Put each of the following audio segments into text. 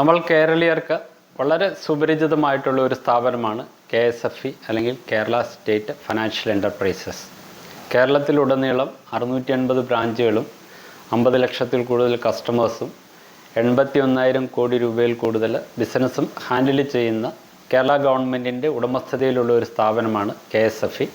നമ്മൾ കേരളീയർക്ക് വളരെ സുപരിചിതമായിട്ടുള്ള ഒരു സ്ഥാപനമാണ് കെ എസ് എഫ് ഇ അല്ലെങ്കിൽ കേരള സ്റ്റേറ്റ് ഫിനാൻഷ്യൽ എന്റർപ്രൈസസ് കേരളത്തിലുടനീളം അറുന്നൂറ്റി അൻപത് ബ്രാഞ്ചുകളും അമ്പത് ലക്ഷത്തിൽ കൂടുതൽ കസ്റ്റമേഴ്സും എൺപത്തി ഒന്നായിരം കോടി രൂപയിൽ കൂടുതൽ ബിസിനസ്സും ഹാൻഡിൽ ചെയ്യുന്ന കേരള ഗവൺമെന്റിന്റെ ഉടമസ്ഥതയിലുള്ള ഒരു സ്ഥാപനമാണ് കെ എസ് എഫ് ഇ.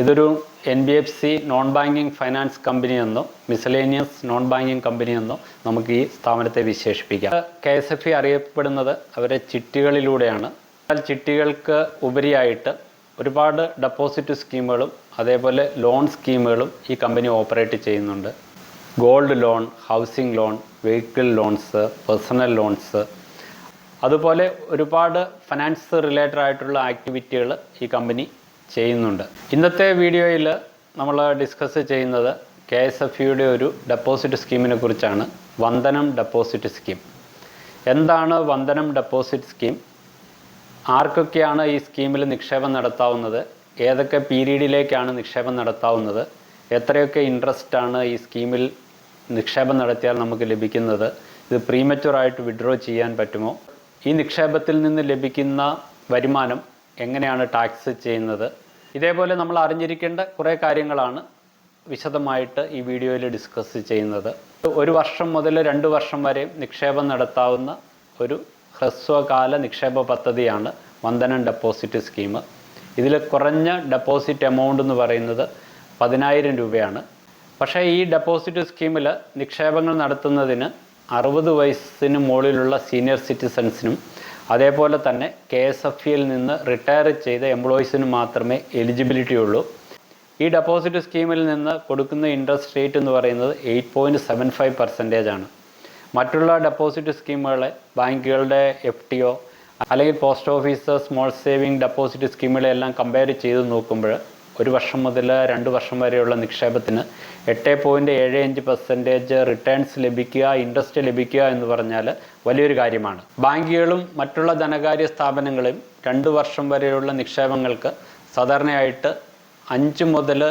ഇതൊരു N B F C non banking finance company എന്നോ മിസലേനിയസ് നോൺ ബാങ്കിങ് കമ്പനി എന്നോ നമുക്ക് ഈ സ്ഥാപനത്തെ വിശേഷിപ്പിക്കാം. കെ എസ് എഫ് ഇ അറിയപ്പെടുന്നത് അവരെ ചിട്ടികളിലൂടെയാണ്. എന്നാൽ ചിട്ടികൾക്ക് ഉപരിയായിട്ട് ഒരുപാട് ഡെപ്പോസിറ്റ് സ്കീമുകളും അതേപോലെ ലോൺ സ്കീമുകളും ഈ കമ്പനി ഓപ്പറേറ്റ് ചെയ്യുന്നുണ്ട്. Gold loan housing loan vehicle loans personal loans അതുപോലെ ഒരുപാട് ഫിനാൻസ് റിലേറ്റഡ് ആയിട്ടുള്ള ആക്ടിവിറ്റികൾ ഈ കമ്പനി ചെയ്യുന്നുണ്ട്. ഇന്നത്തെ വീഡിയോയിൽ നമ്മൾ ഡിസ്കസ് ചെയ്യുന്നത് കെ എസ് എഫ് യുടെ ഒരു ഡെപ്പോസിറ്റ് സ്കീമിനെ കുറിച്ചാണ്. വന്ദനം ഡെപ്പോസിറ്റ് സ്കീം എന്താണ് വന്ദനം ഡെപ്പോസിറ്റ് സ്കീം ആർക്കൊക്കെയാണ് ഈ സ്കീമിൽ നിക്ഷേപം നടത്താവുന്നത്? ഏതൊക്കെ പീരീഡിലേക്കാണ് നിക്ഷേപം നടത്താവുന്നത്? എത്രയൊക്കെ ഇൻട്രസ്റ്റ് ആണ് ഈ സ്കീമിൽ നിക്ഷേപം നടത്തിയാൽ നമുക്ക് ലഭിക്കുന്നത്? ഇത് പ്രീമച്ചുറായിട്ട് വിഡ്രോ ചെയ്യാൻ പറ്റുമോ? ഈ നിക്ഷേപത്തിൽ നിന്ന് ലഭിക്കുന്ന വരുമാനം എങ്ങനെയാണ് ടാക്സ് ചെയ്യുന്നത്? ഇതേപോലെ നമ്മൾ അറിഞ്ഞിരിക്കേണ്ട കുറേ കാര്യങ്ങളാണ് വിശദമായിട്ട് ഈ വീഡിയോയിൽ ഡിസ്കസ് ചെയ്യുന്നത്. ഒരു വർഷം മുതൽ രണ്ട് വർഷം വരെ നിക്ഷേപം നടത്താവുന്ന ഒരു ഹ്രസ്വകാല നിക്ഷേപ പദ്ധതിയാണ് വന്ദനം ഡെപ്പോസിറ്റ് സ്കീം. ഇതിൽ കുറഞ്ഞ ഡെപ്പോസിറ്റ് എമൗണ്ട് എന്ന് പറയുന്നത് പതിനായിരം രൂപയാണ്. പക്ഷേ ഈ ഡെപ്പോസിറ്റ് സ്കീമിൽ നിക്ഷേപങ്ങൾ നടത്തുന്നതിന് അറുപത് വയസ്സിന് മുകളിലുള്ള സീനിയർ സിറ്റിസൺസിനും അതേപോലെ തന്നെ കെ എസ് എഫ് ഇയിൽ നിന്ന് റിട്ടയർ ചെയ്ത എംപ്ലോയീസിന് മാത്രമേ എലിജിബിലിറ്റി ഉള്ളൂ. ഈ ഡെപ്പോസിറ്റ് സ്കീമിൽ നിന്ന് കൊടുക്കുന്ന ഇൻട്രസ്റ്റ് റേറ്റ് എന്ന് പറയുന്നത് eight point seven five percentage ആണ്. മറ്റുള്ള ഡെപ്പോസിറ്റ് സ്കീമുകളെ ബാങ്കുകളുടെ എഫ് ടി ഒ അല്ലെങ്കിൽ post office small saving deposit സ്കീമുകളെല്ലാം compare ചെയ്ത് നോക്കുമ്പോൾ ഒരു വർഷം മുതൽ രണ്ട് വർഷം വരെയുള്ള നിക്ഷേപത്തിന് എട്ട് പോയിന്റ് ഏഴ് അഞ്ച് പെർസെന്റേജ് റിട്ടേൺസ് ലഭിക്കുക ഇൻട്രസ്റ്റ് ലഭിക്കുക എന്ന് പറഞ്ഞാൽ വലിയൊരു കാര്യമാണ്. ബാങ്കുകളും മറ്റുള്ള ധനകാര്യ സ്ഥാപനങ്ങളും രണ്ട് വർഷം വരെയുള്ള നിക്ഷേപങ്ങൾക്ക് സാധാരണയായിട്ട് അഞ്ച് മുതൽ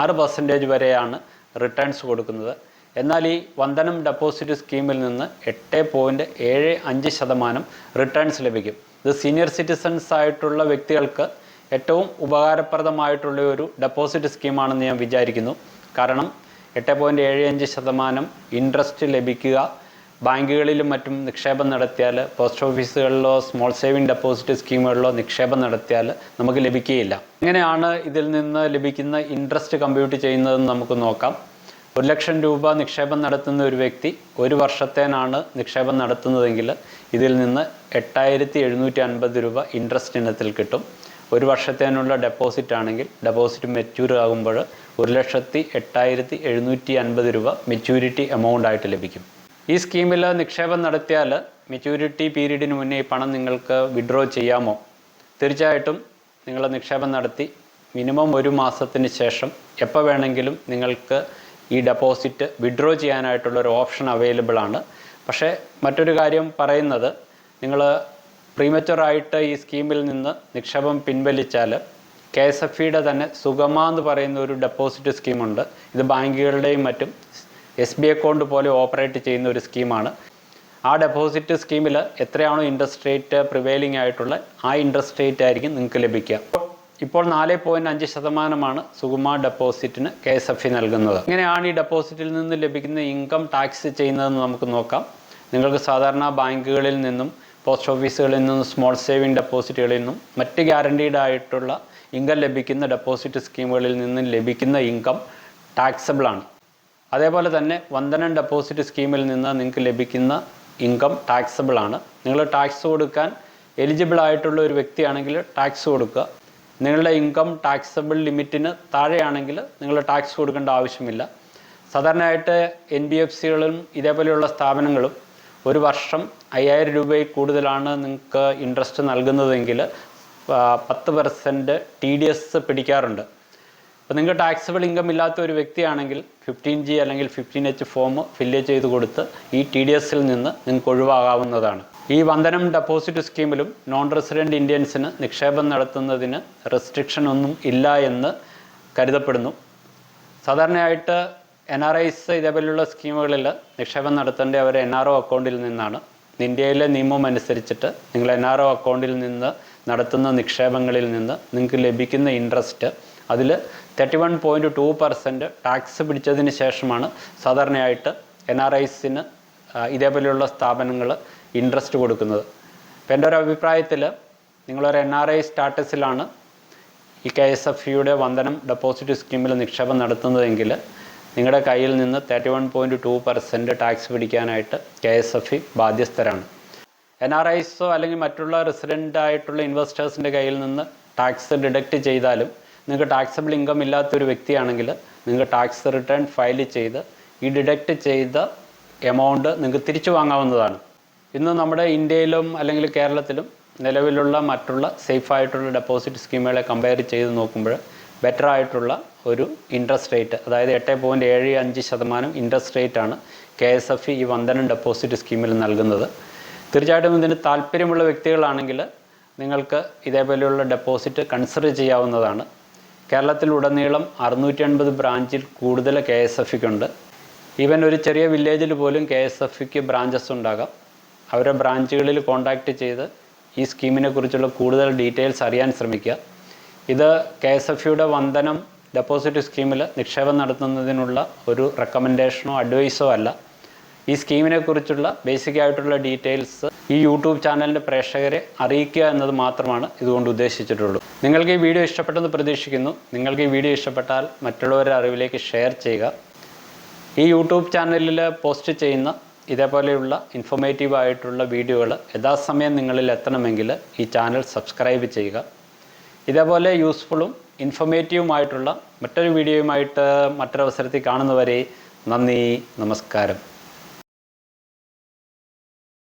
ആറ് പെർസെന്റേജ് വരെയാണ് റിട്ടേൺസ് കൊടുക്കുന്നത്. എന്നാൽ ഈ വന്ദനം ഡെപ്പോസിറ്റ് സ്കീമിൽ നിന്ന് എട്ട് പോയിന്റ് ഏഴ് അഞ്ച് ശതമാനം റിട്ടേൺസ് ലഭിക്കും. ഇത് സീനിയർ സിറ്റിസൺസ് ആയിട്ടുള്ള വ്യക്തികൾക്ക് ഏറ്റവും ഉപകാരപ്രദമായിട്ടുള്ള ഒരു ഡെപ്പോസിറ്റ് സ്കീമാണെന്ന് ഞാൻ വിചാരിക്കുന്നു. കാരണം എട്ട് പോയിന്റ് ഏഴ് അഞ്ച് ശതമാനം ഇൻട്രസ്റ്റ് ലഭിക്കുക ബാങ്കുകളിലും മറ്റും നിക്ഷേപം നടത്തിയാൽ പോസ്റ്റ് ഓഫീസുകളിലോ സ്മോൾ സേവിങ് ഡെപ്പോസിറ്റ് സ്കീമുകളിലോ നിക്ഷേപം നടത്തിയാൽ നമുക്ക് ലഭിക്കുകയില്ല. എങ്ങനെയാണ് ഇതിൽ നിന്ന് ലഭിക്കുന്ന ഇൻട്രസ്റ്റ് കമ്പ്യൂട്ട് ചെയ്യുന്നതെന്ന് നമുക്ക് നോക്കാം. ഒരു ലക്ഷം രൂപ നിക്ഷേപം നടത്തുന്ന ഒരു വ്യക്തി ഒരു വർഷത്തേനാണ് നിക്ഷേപം നടത്തുന്നതെങ്കിൽ ഇതിൽ നിന്ന് എട്ടായിരത്തി എഴുന്നൂറ്റി അൻപത് രൂപ ഇൻട്രസ്റ്റ് ഇനത്തിൽ കിട്ടും. ഒരു വർഷത്തേനുള്ള ഡെപ്പോസിറ്റ് ആണെങ്കിൽ ഡെപ്പോസിറ്റ് മെച്യൂർ ആകുമ്പോൾ ഒരു ലക്ഷത്തി എട്ടായിരത്തി എഴുന്നൂറ്റി അൻപത് രൂപ മെച്യൂരിറ്റി എമൗണ്ട് ആയിട്ട് ലഭിക്കും. ഈ സ്കീമിൽ നിക്ഷേപം നടത്തിയാൽ മെച്യൂരിറ്റി പീരീഡിന് മുന്നേ ഈ പണം നിങ്ങൾക്ക് വിഡ്രോ ചെയ്യാമോ? തീർച്ചയായിട്ടും നിങ്ങൾ നിക്ഷേപം നടത്തി മിനിമം ഒരു മാസത്തിന് ശേഷം എപ്പോൾ വേണമെങ്കിലും നിങ്ങൾക്ക് ഈ ഡെപ്പോസിറ്റ് വിഡ്രോ ചെയ്യാനായിട്ടുള്ള ഒരു ഓപ്ഷൻ അവൈലബിൾ ആണ്. പക്ഷേ മറ്റൊരു കാര്യം പറയുന്നത് നിങ്ങൾ പ്രീമച്ചുറായിട്ട് ഈ സ്കീമിൽ നിന്ന് നിക്ഷേപം പിൻവലിച്ചാൽ കെ എസ് എഫ് ഇയുടെ തന്നെ സുഗമ എന്ന് പറയുന്ന ഒരു ഡെപ്പോസിറ്റ് സ്കീമുണ്ട് ഇത് ബാങ്കുകളുടെയും മറ്റും എസ് ബി അക്കൗണ്ട് പോലെ ഓപ്പറേറ്റ് ചെയ്യുന്ന ഒരു സ്കീമാണ് ആ ഡെപ്പോസിറ്റ് സ്കീമിൽ എത്രയാണോ ഇൻട്രസ്റ്റ് റേറ്റ് പ്രിവെയിലിംഗ് ആയിട്ടുള്ള ആ ഇൻട്രസ്റ്റ് റേറ്റ് ആയിരിക്കും നിങ്ങൾക്ക് ലഭിക്കുക. ഇപ്പോൾ നാല് പോയിന്റ് അഞ്ച് ശതമാനമാണ് സുഗമ ഡെപ്പോസിറ്റിന് കെ എസ് എഫ് ഇ നൽകുന്നത്. ഇങ്ങനെയാണ് ഈ ഡെപ്പോസിറ്റിൽ നിന്ന് ലഭിക്കുന്ന ഇൻകം ടാക്സ് ചെയ്യുന്നതെന്ന് നമുക്ക് നോക്കാം. നിങ്ങൾക്ക് സാധാരണ ബാങ്കുകളിൽ നിന്നും പോസ്റ്റ് ഓഫീസുകളിൽ നിന്നും സ്മോൾ സേവിംഗ് ഡെപ്പോസിറ്റുകളിൽ നിന്നും മറ്റ് ഗ്യാരണ്ടീഡ് ആയിട്ടുള്ള ഇൻകം ലഭിക്കുന്ന ഡെപ്പോസിറ്റ് സ്കീമുകളിൽ നിന്നും ലഭിക്കുന്ന ഇൻകം ടാക്സബിൾ ആണ്. അതേപോലെ തന്നെ വന്ദനം ഡെപ്പോസിറ്റ് സ്കീമിൽ നിന്ന് നിങ്ങൾക്ക് ലഭിക്കുന്ന ഇൻകം ടാക്സബിൾ ആണ്. നിങ്ങൾ ടാക്സ് കൊടുക്കാൻ എലിജിബിൾ ആയിട്ടുള്ള ഒരു വ്യക്തിയാണെങ്കിൽ ടാക്സ് കൊടുക്കുക. നിങ്ങളുടെ ഇൻകം ടാക്സബിൾ ലിമിറ്റിന് താഴെയാണെങ്കിൽ നിങ്ങൾ ടാക്സ് കൊടുക്കേണ്ട ആവശ്യമില്ല. സാധാരണയായിട്ട് എൻ ബി എഫ് സികളും ഇതേപോലെയുള്ള സ്ഥാപനങ്ങളും ഒരു വർഷം അയ്യായിരം രൂപയിൽ കൂടുതലാണ് നിങ്ങൾക്ക് ഇൻട്രസ്റ്റ് നൽകുന്നതെങ്കിൽ പത്ത് പെർസെന്റ് ടി ഡി എസ് പിടിക്കാറുണ്ട്. അപ്പോൾ നിങ്ങൾക്ക് ടാക്സബിൾ ഇൻകം ഇല്ലാത്ത ഒരു വ്യക്തിയാണെങ്കിൽ ഫിഫ്റ്റീൻ ജി അല്ലെങ്കിൽ ഫിഫ്റ്റീൻ എച്ച് ഫോം ഫില്ല് ചെയ്ത് കൊടുത്ത് ഈ ടി ഡി എസിൽ നിന്ന് നിങ്ങൾക്ക് ഒഴിവാകാവുന്നതാണ്. ഈ വന്ദനം ഡെപ്പോസിറ്റ് സ്കീമിലും നോൺ റെസിഡന്റ് ഇന്ത്യൻസിന് നിക്ഷേപം നടത്തുന്നതിന് റെസ്ട്രിക്ഷൻ ഒന്നും ഇല്ല എന്ന് കരുതപ്പെടുന്നു. സാധാരണയായിട്ട് എൻ ആർ ഐസ് ഇതേപോലെയുള്ള സ്കീമുകളിൽ നിക്ഷേപം നടത്തേണ്ട അവർ എൻ ആർ ഒ അക്കൗണ്ടിൽ നിന്നാണ്. ഇന്ത്യയിലെ നിയമം അനുസരിച്ചിട്ട് നിങ്ങൾ എൻ ആർ ഒ അക്കൗണ്ടിൽ നിന്ന് നടത്തുന്ന നിക്ഷേപങ്ങളിൽ നിന്ന് നിങ്ങൾക്ക് ലഭിക്കുന്ന ഇൻട്രസ്റ്റ് അതിൽ thirty one point two percent tax പിടിച്ചതിന് ശേഷമാണ് സാധാരണയായിട്ട് എൻ ആർ ഐസിന് ഇതേപോലെയുള്ള സ്ഥാപനങ്ങൾ ഇൻട്രസ്റ്റ് കൊടുക്കുന്നത്. അപ്പോൾ എന്റെ ഒരു അഭിപ്രായത്തിൽ നിങ്ങളൊരു എൻ ആർ ഐ സ്റ്റാറ്റസിലാണ് ഈ കെ എസ് എഫ് യുടെ വന്ദനം ഡെപ്പോസിറ്റ് സ്കീമിൽ നിക്ഷേപം നടത്തുന്നതെങ്കിൽ നിങ്ങളുടെ കയ്യിൽ നിന്ന് thirty one point two percent tax പിടിക്കാനായിട്ട് കെ എസ് എഫ് ഇ ബാധ്യസ്ഥരാണ്. എൻ ആർ ഐസോ അല്ലെങ്കിൽ മറ്റുള്ള റെസിഡന്റ് ആയിട്ടുള്ള ഇൻവെസ്റ്റേഴ്സിന്റെ കയ്യിൽ നിന്ന് ടാക്സ് ഡിഡക്റ്റ് ചെയ്താലും നിങ്ങൾക്ക് ടാക്സബിൾ ഇൻകം ഇല്ലാത്തൊരു വ്യക്തിയാണെങ്കിൽ നിങ്ങൾക്ക് ടാക്സ് റിട്ടേൺ ഫയൽ ചെയ്ത് ഈ ഡിഡക്റ്റ് ചെയ്ത എമൗണ്ട് നിങ്ങൾക്ക് തിരിച്ചു വാങ്ങാവുന്നതാണ്. ഇന്ന് നമ്മുടെ ഇന്ത്യയിലും അല്ലെങ്കിൽ കേരളത്തിലും നിലവിലുള്ള മറ്റുള്ള സേഫായിട്ടുള്ള ഡെപ്പോസിറ്റ് സ്കീമുകളെ കമ്പയർ ചെയ്ത് നോക്കുമ്പോൾ ബെറ്റർ ആയിട്ടുള്ള ഒരു ഇൻട്രസ്റ്റ് റേറ്റ് അതായത് എട്ട് പോയിന്റ് ഏഴ് അഞ്ച് ശതമാനം ഇൻട്രസ്റ്റ് റേറ്റാണ് കെ എസ് എഫ് ഈ വന്ദനം ഡെപ്പോസിറ്റ് സ്കീമിൽ നൽകുന്നത്. തീർച്ചയായിട്ടും ഇതിന് താല്പര്യമുള്ള വ്യക്തികളാണെങ്കിൽ നിങ്ങൾക്ക് ഇതേപോലെയുള്ള ഡെപ്പോസിറ്റ് കൺസിഡർ ചെയ്യാവുന്നതാണ്. കേരളത്തിലുടനീളം അറുന്നൂറ്റി അൻപത് ബ്രാഞ്ചിൽ കൂടുതൽ കെ എസ് എഫ് ഉണ്ട് ഈവൻ ഒരു ചെറിയ വില്ലേജിൽ പോലും കെ എസ് എഫ് ബ്രാഞ്ചസ് ഉണ്ടാകാം. അവരുടെ ബ്രാഞ്ചുകളിൽ കോൺടാക്റ്റ് ചെയ്ത് ഈ സ്കീമിനെ കുറിച്ചുള്ള കൂടുതൽ ഡീറ്റെയിൽസ് അറിയാൻ ശ്രമിക്കുക. ഇത് കെ എസ് എഫ് യുടെ വന്ദനം ഡെപ്പോസിറ്റ് സ്കീമിൽ നിക്ഷേപം നടത്തുന്നതിനുള്ള ഒരു റെക്കമെൻഡേഷനോ അഡ്വൈസോ അല്ല. ഈ സ്കീമിനെ കുറിച്ചുള്ള ബേസിക് ആയിട്ടുള്ള ഡീറ്റെയിൽസ് ഈ യൂട്യൂബ് ചാനലിന്റെ പ്രേക്ഷകരെ അറിയിക്കുക എന്നത് മാത്രമാണ് ഇതുകൊണ്ട് ഉദ്ദേശിച്ചിട്ടുള്ളൂ നിങ്ങൾക്ക് ഈ വീഡിയോ ഇഷ്ടപ്പെട്ടെന്ന് പ്രതീക്ഷിക്കുന്നു. നിങ്ങൾക്ക് ഈ വീഡിയോ ഇഷ്ടപ്പെട്ടാൽ മറ്റുള്ളവരുടെ അറിവിലേക്ക് ഷെയർ ചെയ്യുക. ഈ യൂട്യൂബ് ചാനലിൽ പോസ്റ്റ് ചെയ്യുന്ന ഇതേപോലെയുള്ള ഇൻഫോർമേറ്റീവ് ആയിട്ടുള്ള വീഡിയോകൾ യഥാസമയം നിങ്ങളിൽ എത്തണമെങ്കിൽ ഈ ചാനൽ സബ്സ്ക്രൈബ് ചെയ്യുക. ഇതേപോലെ യൂസ്ഫുള്ളും ഇൻഫോർമേറ്റീവുമായിട്ടുള്ള മറ്റൊരു വീഡിയോയുമായിട്ട് മറ്റൊരവസരത്തിൽ കാണുന്നവരെ നന്ദി നമസ്കാരം.